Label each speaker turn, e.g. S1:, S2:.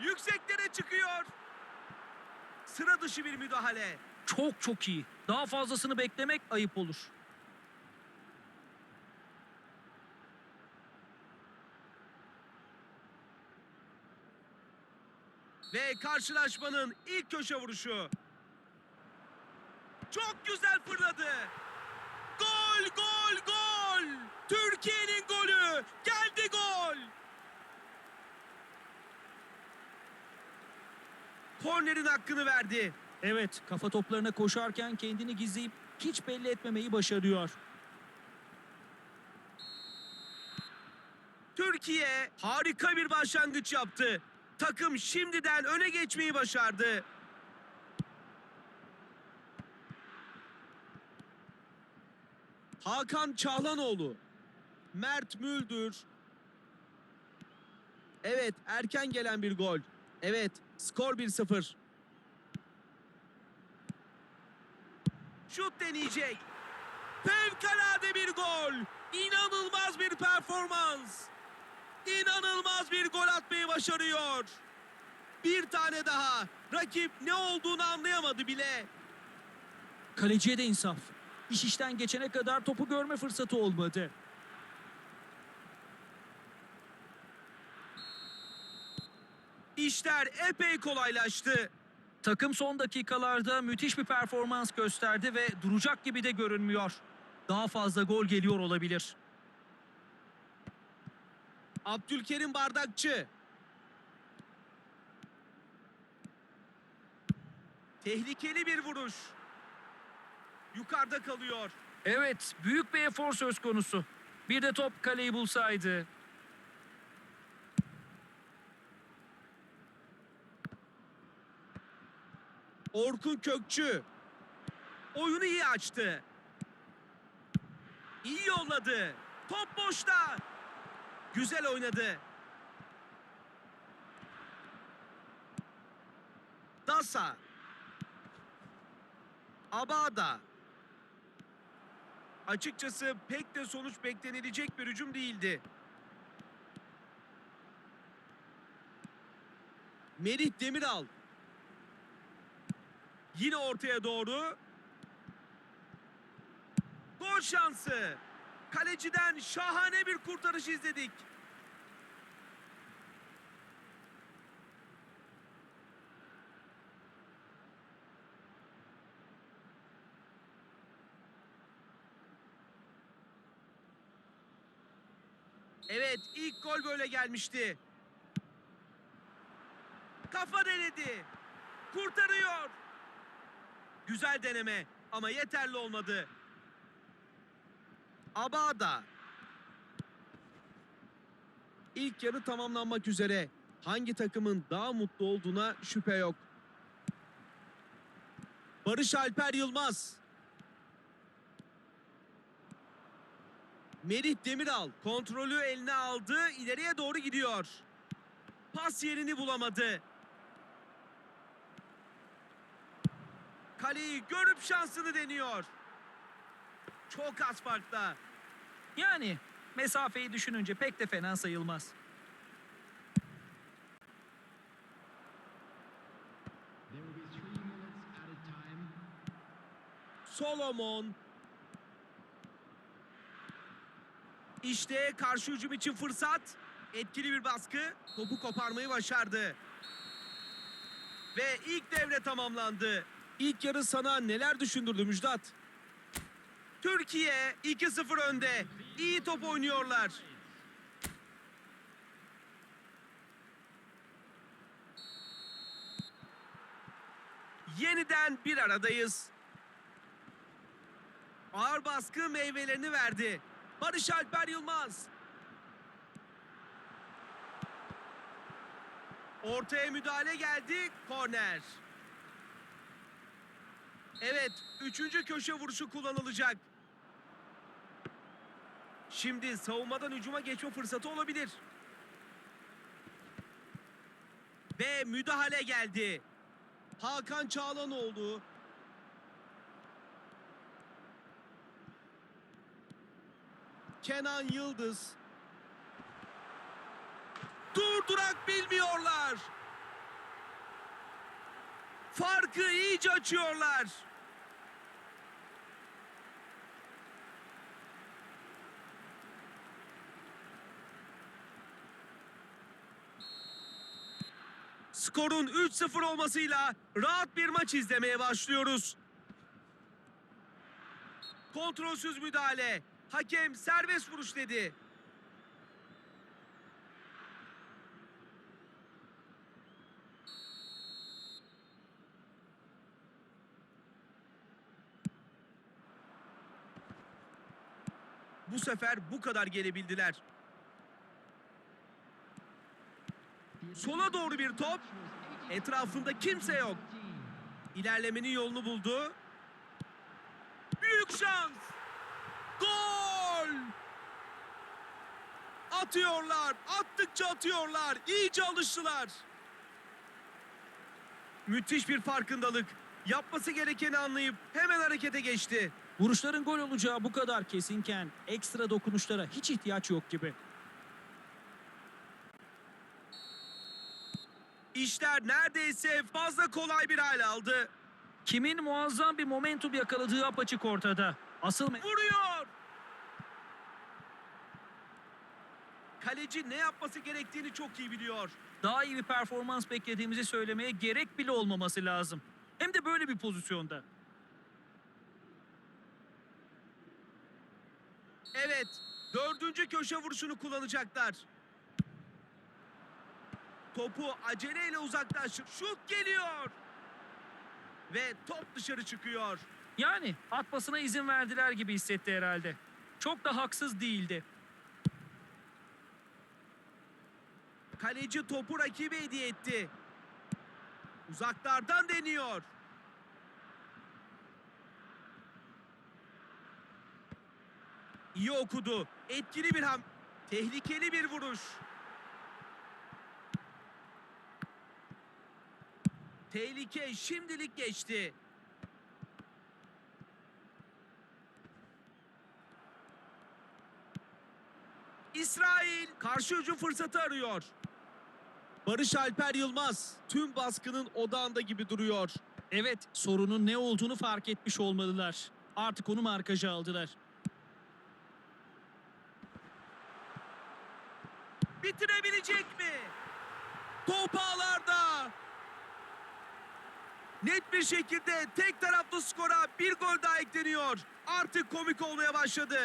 S1: Yükseklere çıkıyor. Sıra dışı bir müdahale.
S2: Çok çok iyi. Daha fazlasını beklemek ayıp olur.
S1: Ve karşılaşmanın ilk köşe vuruşu. Çok güzel fırladı. Gol, gol, gol. Türkiye'nin golü. Geldi gol. Kornerin hakkını verdi.
S2: Evet, kafa toplarına koşarken kendini gizleyip hiç belli etmemeyi başarıyor.
S1: Türkiye harika bir başlangıç yaptı. Takım şimdiden öne geçmeyi başardı. Hakan Çağlanoğlu, Mert Müldür. Evet, erken gelen bir gol. Evet, skor 1-0. Şut deneyecek. Fevkalade bir gol. İnanılmaz bir performans. İnanılmaz bir gol atmayı başarıyor. Bir tane daha. Rakip ne olduğunu anlayamadı bile.
S2: Kaleciye de insaf. İş işten geçene kadar topu görme fırsatı olmadı.
S1: İşler epey kolaylaştı.
S2: Takım son dakikalarda müthiş bir performans gösterdi ve duracak gibi de görünmüyor. Daha fazla gol geliyor olabilir.
S1: Abdülkerim Bardakçı. Tehlikeli bir vuruş. Yukarıda kalıyor.
S2: Evet, büyük bir efor söz konusu. Bir de top kaleyi bulsaydı.
S1: Orkun Kökçü. Oyunu iyi açtı. İyi yolladı. Top boşta. Güzel oynadı. Dasa. Abada. Açıkçası pek de sonuç beklenilecek bir hücum değildi. Merih Demiral. Yine ortaya doğru. Gol şansı. Kaleciden şahane bir kurtarış izledik. Evet, ilk gol böyle gelmişti. Kafa denedi. Kurtarıyor. Güzel deneme ama yeterli olmadı. Abada. İlk yarı tamamlanmak üzere. Hangi takımın daha mutlu olduğuna şüphe yok. Barış Alper Yılmaz. Merih Demiral kontrolü eline aldı, ileriye doğru gidiyor. Pas yerini bulamadı. Kaleyi görüp şansını deniyor. Çok az farkla.
S2: Yani mesafeyi düşününce pek de fena sayılmaz.
S1: Solomon. İşte karşı hücum için fırsat. Etkili bir baskı. Topu koparmayı başardı. Ve ilk devre tamamlandı. İlk yarı sana neler düşündürdü Müjdat? Türkiye 2-0 önde. İyi top oynuyorlar. Yeniden bir aradayız. Ağır baskı meyvelerini verdi. Barış Alper Yılmaz. Ortaya müdahale geldi. Korner. Evet, üçüncü köşe vuruşu kullanılacak. Şimdi savunmadan hücuma geçme fırsatı olabilir. Ve müdahale geldi. Hakan Çağlanoğlu. Kenan Yıldız. Durdurak Farkı iyice açıyorlar. Skorun 3-0 olmasıyla rahat bir maç izlemeye başlıyoruz. Kontrolsüz müdahale. Hakem serbest vuruş dedi. Bu sefer bu kadar gelebildiler. Sola doğru bir top. Etrafında kimse yok. İlerlemenin yolunu buldu. Büyük şans. Gol! Atıyorlar. Attıkça atıyorlar. İyice alıştılar. Müthiş bir farkındalık. Yapması gerekeni anlayıp hemen harekete geçti.
S2: Vuruşların gol olacağı bu kadar kesinken ekstra dokunuşlara hiç ihtiyaç yok gibi.
S1: İşler neredeyse fazla kolay bir hal aldı.
S2: Kimin muazzam bir momentum yakaladığı apaçık ortada. Asıl
S1: Vuruyor. Kaleci ne yapması gerektiğini çok iyi biliyor.
S2: daha iyi bir performans beklediğimizi söylemeye gerek bile olmaması lazım. Hem de böyle bir pozisyonda.
S1: Evet, dördüncü köşe vuruşunu kullanacaklar. Topu aceleyle uzaklaştır. Şut geliyor. Ve top dışarı çıkıyor.
S2: Yani atmasına izin verdiler gibi hissetti herhalde. Çok da haksız değildi.
S1: Kaleci topu rakibe hediye etti. Uzaklardan deniyor. İyi okudu. Etkili bir ham. Tehlikeli bir vuruş. Tehlike şimdilik geçti. İsrail karşı hücum fırsatı arıyor. Barış Alper Yılmaz tüm baskının odağında gibi duruyor.
S2: Evet, sorunun ne olduğunu fark etmiş olmalılar. Artık onu markaja aldılar.
S1: Bitirebilecek mi? Top ağlarda. Net bir şekilde tek taraflı skora bir gol daha ekleniyor. Artık komik olmaya başladı.